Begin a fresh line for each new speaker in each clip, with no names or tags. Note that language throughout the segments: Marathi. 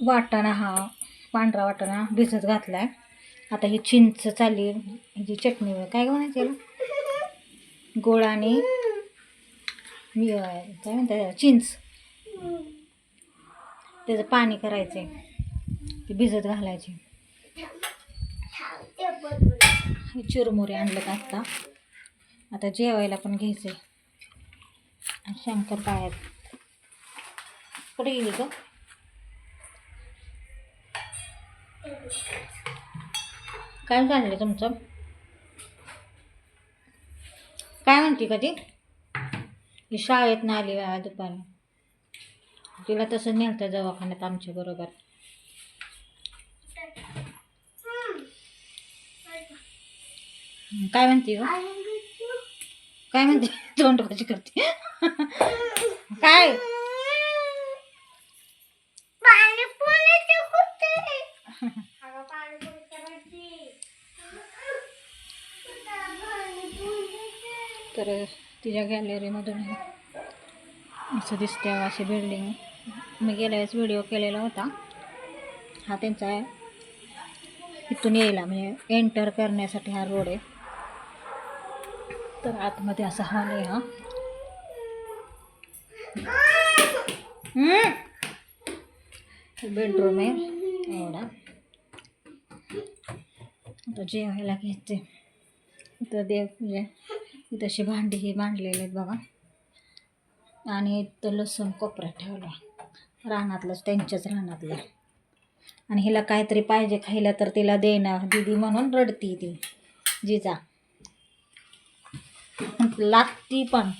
वाटाणा हा पांढरा वाटाणा भिजत घातला आहे आता ही चिंच चालली ह्याची चटणी काय म्हणायचं गोळ आणि काय म्हणतात चिंच. त्याचं पाणी करायचं आहे ते भिजत घालायचे. चुरमुरे चिरमुरे आणलं का आत्ता. आता जेवायला पण घ्यायचं आहे शंकर पाळ्यात. कुठे गेली का काय चाललं तुमचं? काय म्हणते का ती शाळेत ना आली बा दुपारी. तिला तसं नेलतं दवाखान्यात आमच्या बरोबर. काय म्हणते हो काय म्हणते? तोंड कशी करते. काय? तर तिच्या गॅलरीमधून असं दिसते अशी बिल्डिंग मी गेल्या वेळेस व्हिडिओ केलेला होता. हा त्यांचा इथून यायला म्हणजे एंटर करण्यासाठी हा रोड आहे. तर आतमध्ये असा हॉल आहे हा. बेडरूम आहे. एवढा. आता जेवायला घ्यायचे तर देव म्हणजे अशी भांडी ही मांडलेले आहेत बघा आणि इथं लसूण कोपऱ्यात ठेवला रानातलंच त्यांच्याच रानातलं. आणि हिला काहीतरी पाहिजे खायला तर तिला देणार दिदी म्हणून रडती ती. जिजा लागती पण.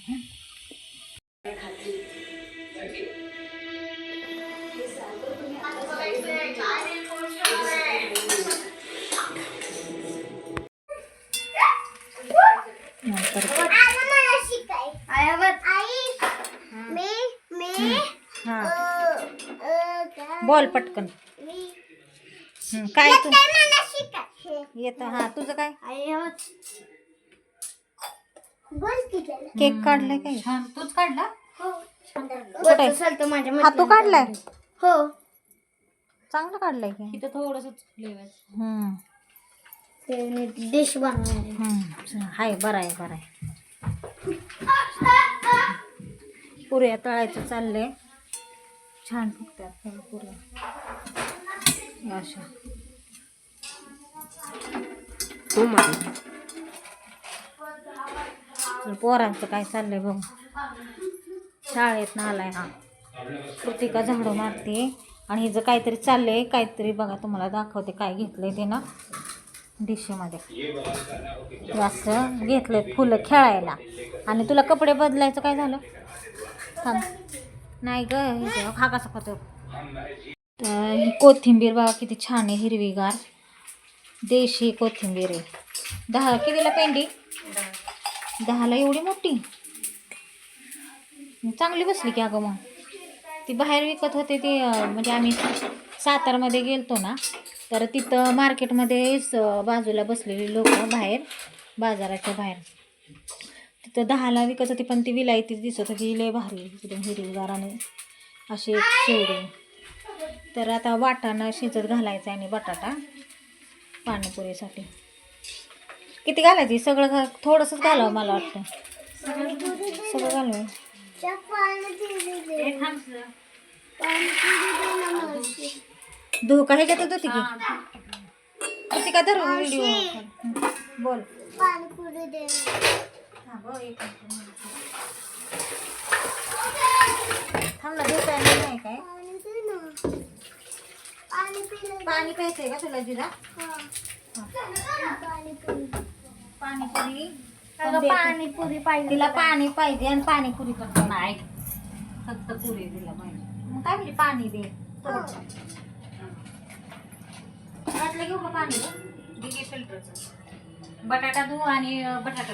बोल पटकन. हं, काय तू? येतं हां तुझं काय? केक काढलाय काय? तूच काढला? कुठे? हा तू काढलाय?
हो.
चांगलं काढलाय की.
इथं थोडस
हं,
डिश बनवायला
हं. हाय बरं आहे बरं आहे. पुऱ्या तळायचं चाललंय. छान फुगतात पुऱ्या अशा. पोरांचं काय चाललंय बघू. शाळेत ना आलाय हा. कृतिका झाडू मारते. आणि हिचं काहीतरी चाललंय काहीतरी बघा तुम्हाला दाखवते काय घेतलंय ते ना. डिशेमध्ये. असं घेतलंय फुलं खेळायला. आणि तुला कपडे बदलायचं काय झालं? थांब. नाही ग हे बघ, हा कसा खातो तर ही कोथिंबीर बघा किती छान आहे हिरवीगार. देशी कोथिंबीर आहे. दहा कितीला पेंडी? दहाला एवढी मोठी. चांगली बसली की अगं मग. ती बाहेर विकत होते ती म्हणजे आम्ही सातारमध्ये गेलतो ना तर तिथं मार्केटमध्येच बाजूला बसलेली लोक बाहेर बाजाराच्या बाहेर. तिथं दहाला विकत होती पण ती विलायती दिसत होती. लय भारी एकदम हिरवीगार आणि अशी एक शेवडी. तर आता वाटाणा शिजत घालायचा आणि बटाटा पाणीपुरीसाठी. किती घालायची? सगळं घा थोडंसंच घालावं मला वाटतं. सगळं घालून धोका ह्याच्यातच होती की? किती का धरू व्हिडिओ. बोल. थांब एक. थांब ना धोका नाही काय?
पाणी
प्यायचंय का तुला जिरा?
पाणीपुरी
पाणीपुरी
अगं पाणीपुरी पाहिजे
तिला पाणी पाहिजे आणि पाणीपुरी पण नाही फक्त पुरी दिला पाहिजे. मग काय म्हणजे पाणी दे. घातलं घेऊ का पाणी? फिल्टरचं. बटाटा धू आणि बटाटा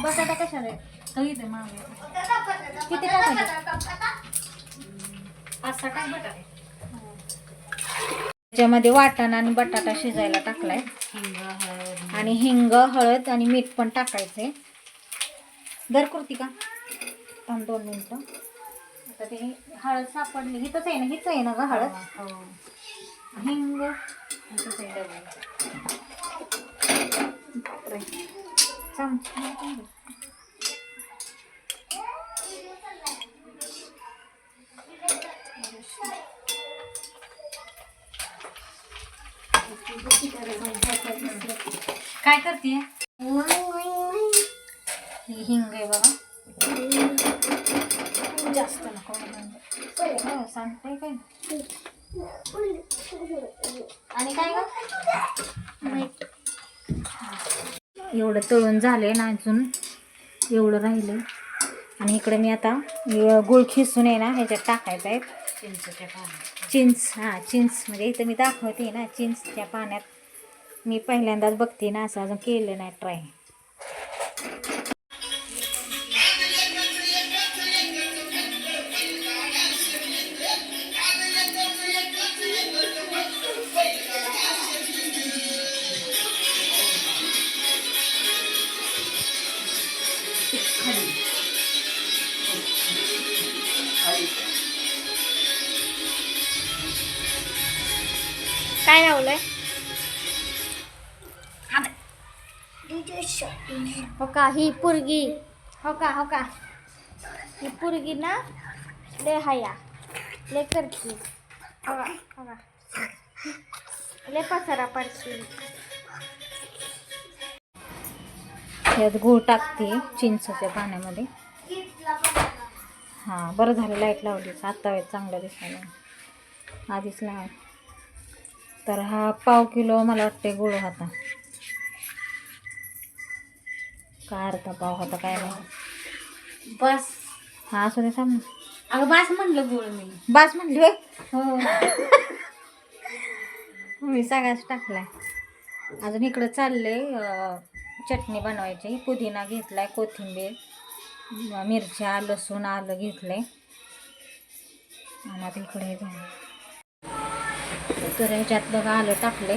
बटाटा कशाला? काही दे मागे. किती टाकायचे सहा टाक बटाटे त्याच्यामध्ये वाटाणा आणि बटाटा शिजायला टाकलाय. आणि हिंग हळद आणि मीठ पण टाकायचंय. दर कुर्ती का? थांब दोन मिनटं. आता ते हळद सापडली. हिथंच आहे ना हीच आहे ना ग हळद?
हो.
हिंग.
आहे काय करते
हिंग आहे बघा जास्त नको हो, सांगते काय आणि काय ग एवढं तळून झाले ना अजून. एवढं राहिले आणि इकडे मी आता गुळ खिसून आहे ना ह्याच्यात टाकायचं आहे.
चिंचच्या
चिंच हां चिंच. म्हणजे इथं मी दाखवते ना चिंचच्या पाण्यात. मी पहिल्यांदाच बघते ना असं अजून केलं नाही ट्राय. काय लावलंय?
हो का? ही पुरगी.
हो का? हो का?
ही पुरगी ना ले हया. ले करती. हो का, हो का. ले पसारा पडती.
यात गूळ टाकते चिंचच्या पाण्यामध्ये. हां बरं झालं लाइट लावलीच आत्ता वेळ चांगलं दिसायला. आधीच लाव. तर हा पाव किलो मला वाटते गुळ होता. काय अर्धा पाव होता काय नाही
बस.
हा असू दे ना.
अगं बास म्हणलं गोळ मी.
बास म्हणली
हो.
मी सगळ्याच टाकलाय. अजून इकडं चाललंय अं, चटणी बनवायची. पुदिना घेतलाय कोथिंबीर मिरच्या लसूण आलं घेतलंय. आणि आता इकडे झालं तर ह्याच्यात बघा आलं टाकले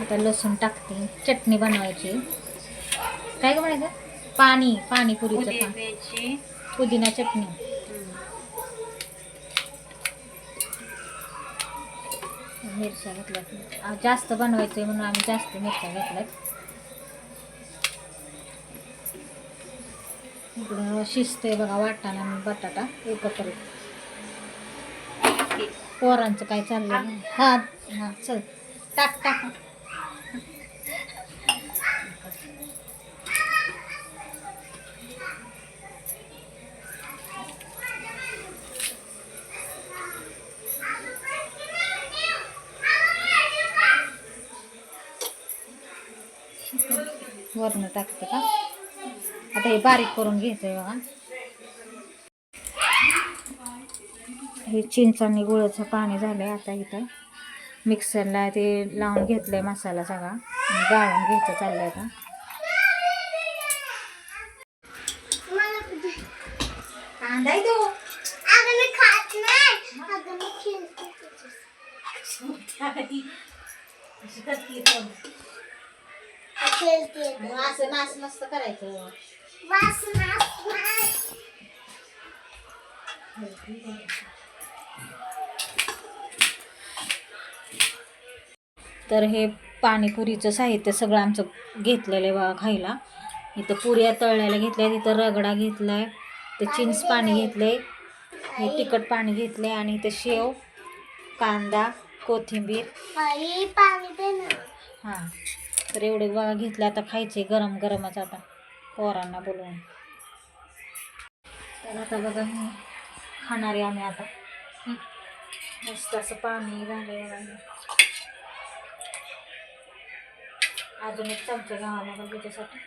आता लसूण टाकते. चटणी बनवायची. काय म्हणायचं पाणी पाणीपुरीचं पाणी पुदिना चटणी. मिरच्या घेतल्यात. आ, जास्त बनवायचं आहे म्हणून आम्ही जास्त मिरच्या घेतल्यात. इकडं शिजते बघा वाटाणा आणि बटाटा एकत्र. पोरांचं काय चाललंय हा हा चल टाक टाक वरण टाकते का आता हे बारीक करून घ्यायचंय बघा हे चिंच आणि गुळाचं पाणी झालंय आता इथं. मिक्सरला ते लावून घेतलंय मसाला सगळा. आणि गाळून घ्यायचं आता.
मी खेळते खेळते.
असं मस्त करायचं.
नाही
तर हे पाणीपुरीचं साहित्य सगळं आमचं घेतलेलं आहे बघा खायला. इथं पुऱ्या तळलेल्या घेतल्या इथं रगडा घेतलाय ते चिंच पाणी घेतलंय हे तिखट पाणी घेतलंय आणि इथं शेव कांदा कोथिंबीर. हां तर एवढे बघा घेतले आता खायचे गरम गरमच आता पोरांना बोलवून. तर आता बघा हे खाणार आहे आम्ही आता. मस्त असं पाणी झालंय अजून एक चमचा घ्यावा लागेल त्याच्यासाठी.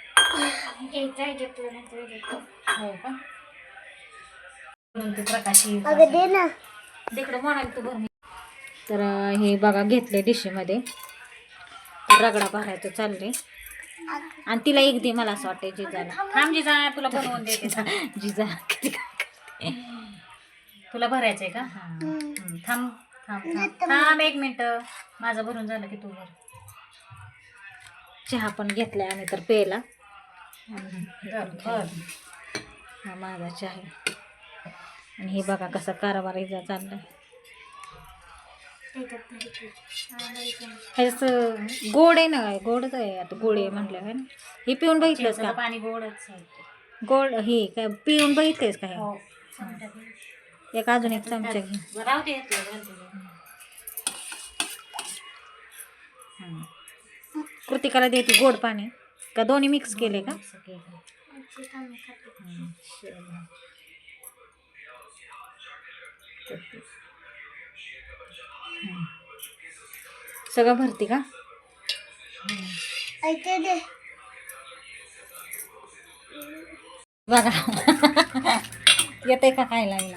घ्यायचं आहे घेतलं.
हो का? म्हणते प्रकाशी
अगं दे ना.
तिकडे म्हणाल तू भर तर हे बघा घेतले डिशीमध्ये. रगडा भरायचं चालले आणि तिला एक दे मला असं वाटतं जिजाला.
थांब. जिजा तुला बनवून थांब.
जिजा.
तुला भरायचंय का. हं, थांब थांब थांब. थांब एक मिनिट. माझं भरून झालं की तू भर.
चहा पण घेतलाय आम्ही तर प्यायला. हा माझा चहा आहे. आणि हे बघा कसा कारभार हिचा चाललाय. ह्याचं गोड आहे ना काय? गोडच आहे आता गोड आहे म्हटलं काय ना? हे पिऊन बघितलंस का?
पाणी गोडच
गोड हे काय पिऊन बघितलेस का हे?
हो.
एक अजून एक चमचा घे. कृतिकाला देते गोड पाणी. का दोन्ही मिक्स केले का? सगळं भरती का? बघा. येते का काय लागला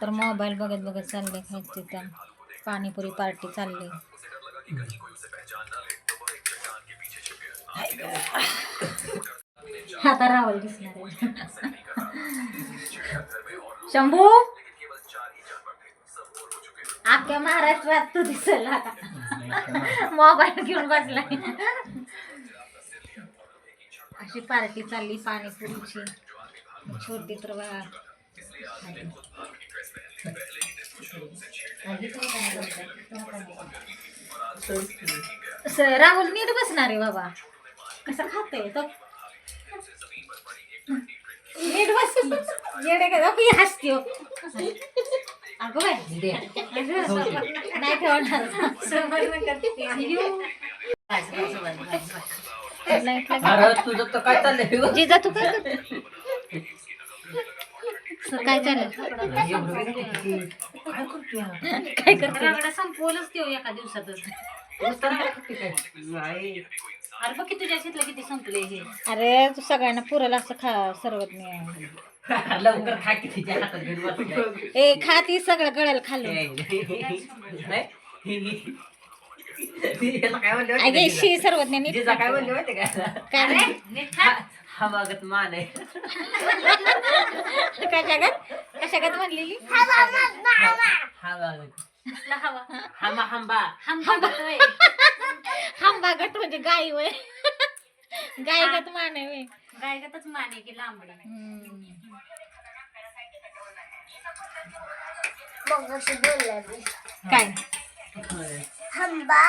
तर मोबाईल बघत बघत चालले खायचे त्या पाणीपुरी पार्टी चालली आता रावल दिसणार शंभू? अख्ख्या महाराष्ट्रात तू दिसल आता. मोबाईल घेऊन बसलाय. अशी पार्टी चालली पाणीपुरीची. छोटी तर बघा स- राहुल नीट बसणार आहे बाबा. कसं खातोय तो? नीट बस येडे का? बापी हसते हो. अगं बाय नाही ठेवणार.
तुझं तर काय चाललंय?
जिजा तू काय करते? स- काय चाललं काय करते
रगडा संपवलंच देऊ एका दिवसातच. अरे बघ शेतला किती संपले हे.
अरे तू सगळ्यांना पुरल असं खा सर्वज्ञ
लवकर खा की तिच्या हातात घेऊन बसलाय.
ए खाती सगळं गळल खाल्लं.
नाही? काय म्हणले
अगे
का
सर्वज्ञ नीट
काय म्हणले माहिती का?
काय म्हणली?
नीट खा.
हा- हा मागत मान आहे.
कशागत? कशागत म्हणलेली?
हा मागत
कसला हवा?
हामा हांबा.
हंबा बघतोय.
हांबा गट म्हणजे गाई वय गायगत मान आहे वय
गायगतच माने की लांबडी.
मग अशी बोलला मी
काय?
हंबा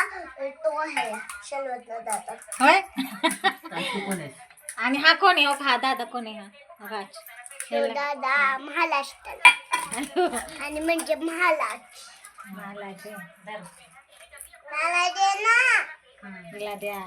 तो आहे शलवतला जातात
होय?
तू कोण आहे?
आणि हा कोण आहे? हो हा दादा कोण आहे? हा? राज
तो दादा महाराष्ट्रात आणि म्हणजे महाराज
मला दे.
मला दे ना?
तिला द्या